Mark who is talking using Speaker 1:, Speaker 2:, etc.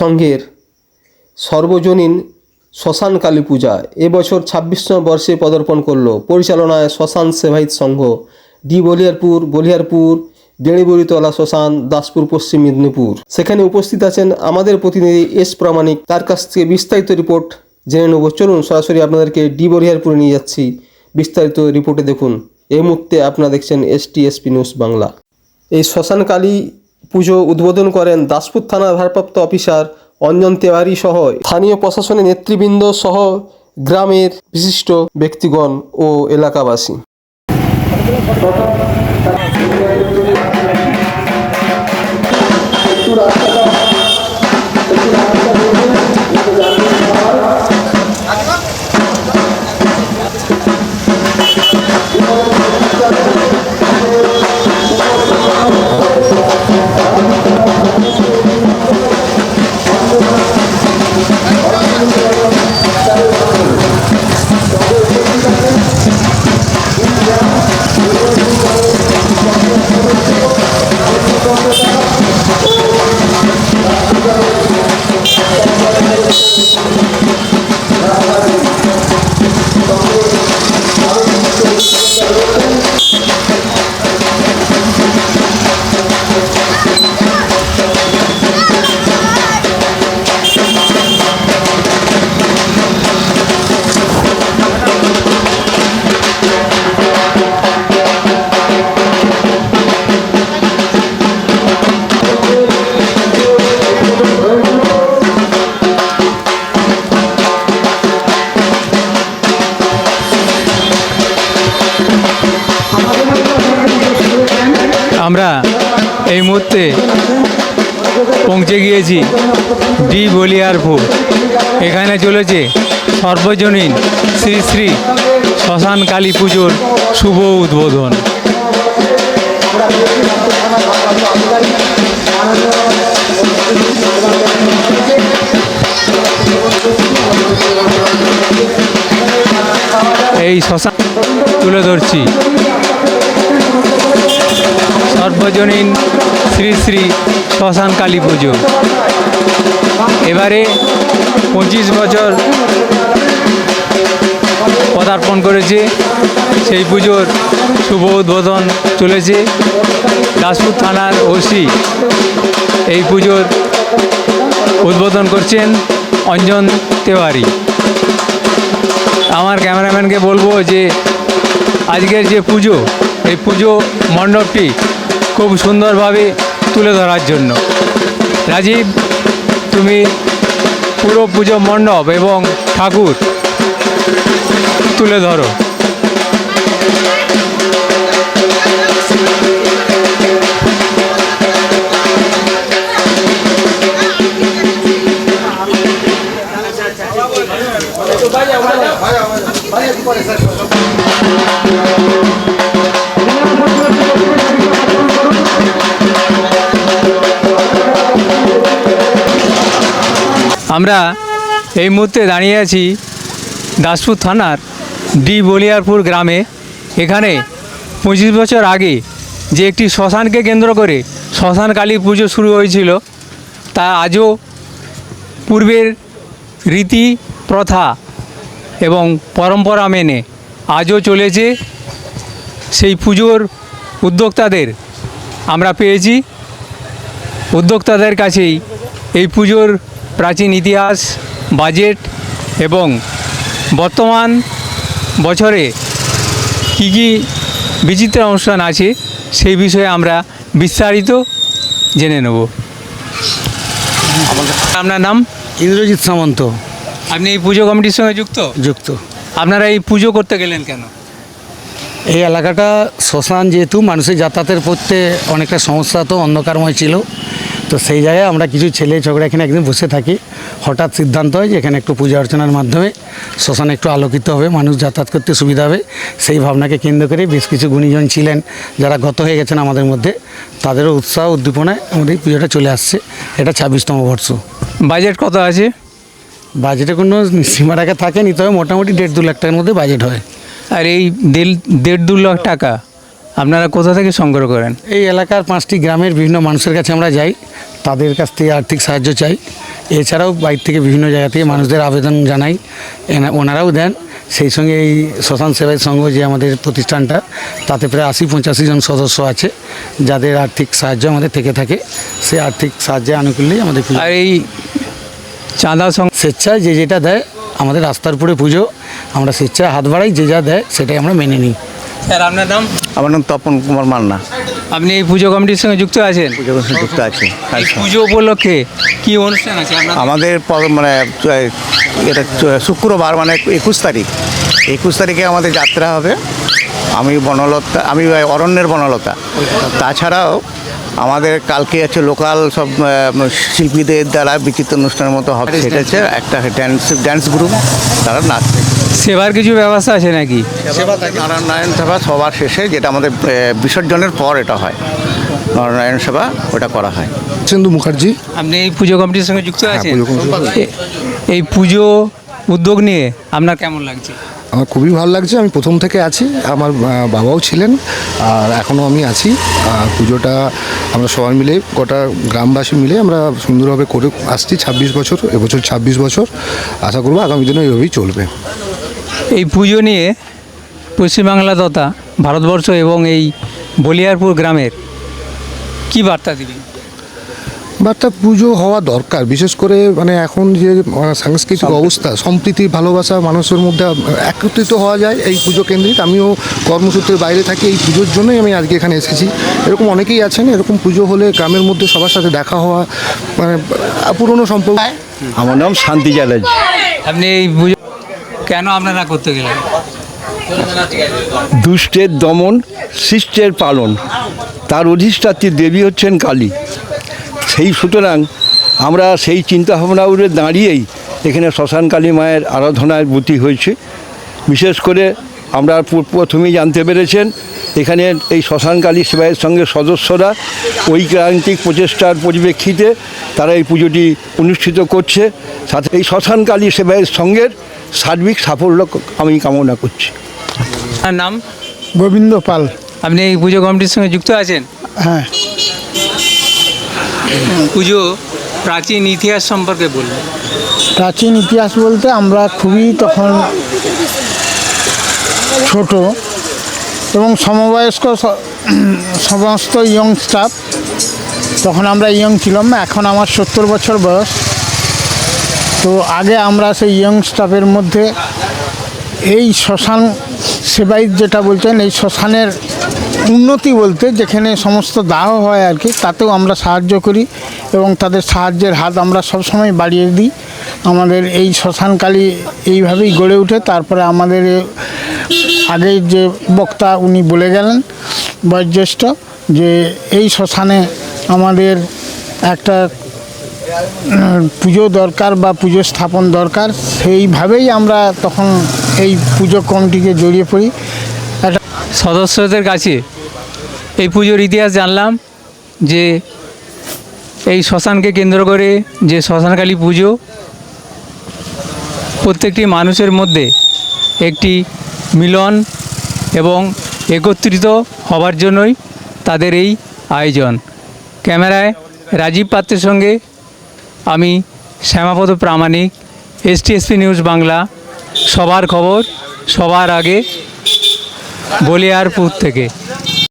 Speaker 1: সংঘের সর্বজনীন শ্মশান কালী পূজা। এবছর ছাব্বিশতম বর্ষে পদার্পণ করল পরিচালনায় শ্মশান সেবাহিত সংঘ। ডি বলিয়ারপুর বলিয়ারপুর বেড়িবড়িতলা শ্মশান, দাসপুর, পশ্চিম মেদিনীপুর। সেখানে উপস্থিত আছেন আমাদের প্রতিনিধি এস প্রামাণিক। তার কাছ থেকে বিস্তারিত রিপোর্ট জেনে নেব। চলুন সরাসরি আপনাদেরকে ডি বলিয়ারপুরে নিয়ে যাচ্ছি। বিস্তারিত রিপোর্টে দেখুন। এই মুহূর্তে আপনারা দেখছেন S T S P news Bangla. এই শ্মশান কালী পুজো উদ্বোধন করেন দাসপুর থানার ভারপ্রাপ্ত অফিসার অঞ্জন তেওয়ারি সহ স্থানীয় প্রশাসনের নেতৃবৃন্দ সহ গ্রামের বিশিষ্ট ব্যক্তিগণ ও এলাকাবাসী।
Speaker 2: আমরা এই মুহূর্তে পৌঁছে গিয়েছি ডি বলিয়ারপুর। এখানে চলেছে সর্বজনীন শ্রী শ্রী শ্মশান কালী পুজোর শুভ উদ্বোধন। এই শ্মশান তুলে ধরছি। সর্বজনীন শ্রী শ্রী শ্মশান কালী পুজো। এবারে পঁচিশ বছর পদার্পণ করেছে। সেই পুজোর শুভ উদ্বোধন চলেছে দাসপুর থানার ওসি। এই পুজোর উদ্বোধন করছেন অঞ্জন তেওয়ারি। আমার ক্যামেরাম্যানকে বলব যে আজকের যে পুজো, এই পুজো মণ্ডপটি খুব সুন্দরভাবে তুলে ধরার জন্য। রাজীব তুমি পুরো পুজো মণ্ডপ এবং ঠাকুর তুলে ধরো। আমরা এই মুহূর্তে দাঁড়িয়ে আছি দাসপুর থানার ডি বলিয়ারপুর গ্রামে। এখানে পঁচিশ বছর আগে যে একটি শ্মশানকে কেন্দ্র করে শ্মশান কালী পুজো শুরু হয়েছিল, তা আজও পূর্বের রীতি, প্রথা এবং পরম্পরা মেনে আজও চলেছে। সেই পুজোর উদ্যোক্তাদের আমরা পেয়েছি। উদ্যোক্তাদের কাছেই এই পুজোর প্রাচীন ইতিহাস বাজেট এবং বর্তমান বছরে কী কী বিচিত্র অনুষ্ঠান আছে সেই বিষয়ে আমরা বিস্তারিত জেনে নেব। আপনার নাম?
Speaker 3: ইন্দ্রজিৎ সামন্ত।
Speaker 2: আপনি এই পুজো কমিটির সঙ্গে যুক্ত?
Speaker 3: যুক্ত।
Speaker 2: আপনারা এই পুজো করতে গেলেন কেন?
Speaker 3: এই এলাকাটা শ্মশান যেহেতু মানুষের যাতায়াতের পড়তে অনেকটা সমস্যা তো অন্ধকারময় ছিল। তো সেই জায়গায় আমরা কিছু ছেলে ঝগড়া এখানে একদিন বসে থাকি। হঠাৎ সিদ্ধান্ত হয় যে এখানে একটু পূজা অর্চনার মাধ্যমে শ্মশান একটু আলোকিত হবে মানুষ যাতায়াত করতে সুবিধা হবে। সেই ভাবনাকে কেন্দ্র করে বেশ কিছু গুণীজন ছিলেন যারা গত হয়ে গেছেন আমাদের মধ্যে। তাদেরও উৎসাহ উদ্দীপনায় আমাদের এই পুজোটা চলে আসছে। এটা ছাব্বিশতম বর্ষ।
Speaker 2: বাজেট কত আছে?
Speaker 3: বাজেটে কোনো সীমারেখা থাকেনি তবে মোটামুটি দেড় দু লাখ টাকার মধ্যে বাজেট হয়।
Speaker 2: আর এই দেড় দেড় দু লাখ টাকা? আপনারা কোথা থেকে সংগ্রহ করেন?
Speaker 3: এই এলাকার পাঁচটি গ্রামের বিভিন্ন মানুষের কাছে আমরা যাই তাদের কাছ থেকে আর্থিক সাহায্য চাই। এছাড়াও বাইর থেকে বিভিন্ন জায়গা থেকে মানুষদের আবেদন জানাই ওনারাও দেন। সেই সঙ্গে এই শ্মশান সেবাই সংঘ যে আমাদের প্রতিষ্ঠানটা তাতে প্রায় আশি পঁচাশি জন সদস্য আছে যাদের আর্থিক সাহায্য আমাদের থেকে থাকে। সেই আর্থিক সাহায্যে আনুকূল্যেই আমাদের
Speaker 2: আর এই চাঁদা
Speaker 3: স্বেচ্ছায় যে যেটা দেয় আমাদের রাস্তার উপরে পুজো। আমরা স্বেচ্ছায় হাত বাড়াই যে যা দেয় সেটাই আমরা মেনে নিই।
Speaker 2: স্যার আপনার নাম?
Speaker 4: আমার নাম তপন কুমার মান্না।
Speaker 2: আপনি এই পুজো কমিটির সঙ্গে যুক্ত আছেন?
Speaker 4: সঙ্গে যুক্ত আছি।
Speaker 2: এই পুজো উপলক্ষে কি অনুষ্ঠান আছে? আপনার
Speaker 4: আমাদের প- মানে এটা শুক্রবার মানে একুশ তারিখ। একুশ তারিখে আমাদের যাত্রা হবে। আমি বনলতা আমি অরণ্যের বনলতা। তাছাড়াও আমাদের কালকে আছে লোকাল সব শিল্পীদের দ্বারা বিচিত্র অনুষ্ঠানের মতো হবে। সেটা হচ্ছে একটা ড্যান্স ড্যান্স গ্রুপ তারা নাচবে
Speaker 2: সেবার কিছু ব্যবস্থা আছে নাকি?
Speaker 4: নারায়ণ সভা সবার শেষে যেটা আমাদের বিসর্জনের পর এটা হয়। নারায়ণ সেবা ওটা করা হয়।
Speaker 5: চন্দু মুখার্জি।
Speaker 2: আপনি এই পুজো কমিটির সঙ্গে যুক্ত আছেন?
Speaker 5: কমিটির
Speaker 2: এ- এই পুজো উদ্যোগ নিয়ে আপনার কেমন লাগছে?
Speaker 5: আমার খুবই ভালো লাগছে, আমি প্রথম থেকে আছি, আমার বাবাও ছিলেন, আর এখনও আমি আছি। পুজোটা আমরা সবাই মিলে, গোটা গ্রামবাসী মিলে আমরা সুন্দরভাবে করে আসছি ছাব্বিশ বছর, এবছর ছাব্বিশ বছর। আশা করব আগামী দিনে এইভাবেই চলবে।
Speaker 2: এই পুজো নিয়ে পশ্চিমবাংলা তথা ভারতবর্ষ এবং এই বলিয়ারপুর গ্রামের কি বার্তা দিবেন
Speaker 5: বার্তা পুজো হওয়া দরকার। বিশেষ করে মানে এখন যে সাংস্কৃতিক অবস্থা সম্প্রীতি ভালোবাসা মানুষের মধ্যে একত্রিত হওয়া যায় এই পুজো কেন্দ্রিক আমিও কর্মসূত্রের বাইরে থাকি এই পুজোর জন্যই আমি আজকে এখানে এসেছি। এরকম অনেকেই আছেন এরকম পুজো হলে গ্রামের মধ্যে সবার সাথে দেখা হওয়া মানে পুরনো সম্পর্ক।
Speaker 4: আমার নাম শান্তি চ্যাটার্জি।
Speaker 2: আপনি এই পুজো কেন আপনারা করতে গেলেন?
Speaker 6: দুষ্টের দমন শিষ্টের পালন। তার অধিষ্ঠাত্রী দেবী হচ্ছেন কালী। সেই সুতরাং আমরা সেই চিন্তাভাবনা উড়ে দাঁড়িয়েই এখানে শ্মশান কালী মায়ের আরাধনায় ব্রতী হয়েছে। বিশেষ করে আমরা প্রথমেই জানতে পেরেছেন এখানে এই শ্মশান কালী সেবায়ের সঙ্গে সদস্যরা ঐক্রান্তিক প্রচেষ্টার পরিপ্রেক্ষিতে তারা এই পুজোটি অনুষ্ঠিত করছে। সাথে এই শ্মশান কালী সেবায়ের সঙ্গের সার্বিক সাফল্য আমি কামনা করছি।
Speaker 2: নাম?
Speaker 7: গোবিন্দ পাল।
Speaker 2: আপনি এই পুজো কমিটির সঙ্গে যুক্ত আছেন?
Speaker 7: হ্যাঁ।
Speaker 2: পুজো প্রাচীন ইতিহাস সম্পর্কে বলুন।
Speaker 7: প্রাচীন ইতিহাস বলতে আমরা খুবই তখন ছোট এবং সমবয়স্ক সমস্ত ইয়ং স্টাফ, তখন আমরা ইয়ং ছিলাম, এখন আমার সত্তর বছর বয়স। তো আগে আমরা সেই ইয়ং স্টাফের মধ্যে এই শ্মশান সেবাই যেটা বলছেন, এই শ্মশানের উন্নতি বলতে যেখানে সমস্ত দাহ হয় আর কি, তাতেও আমরা সাহায্য করি এবং তাদের সাহায্যের হাত আমরা সবসময় বাড়িয়ে দিই। আমাদের এই শ্মশানকালী এইভাবেই গড়ে ওঠে। তারপরে আমাদের আগের যে বক্তা উনি বলে গেলেন বয়োজ্যেষ্ঠ যে, এই শ্মশানে আমাদের একটা পুজো দরকার বা পুজো স্থাপন দরকার, সেইভাবেই আমরা তখন এই পুজো কমিটিকে জড়িয়ে পড়ি।
Speaker 2: সদস্যদের কাছে এই পুজোর ইতিহাস জানলাম যে এই শ্মশানকে কেন্দ্র করে যে শ্মশানকালী পুজো, প্রত্যেকটি মানুষের মধ্যে একটি মিলন এবং একত্রিত হবার জন্যই তাদের এই আয়োজন। ক্যামেরায় রাজীব পাত্রের সঙ্গে আমি শ্যামাপদ প্রামাণিক এসটিএসপি নিউজ বাংলা, সবার খবর সবার আগে বলিয়ারপুর থেকে।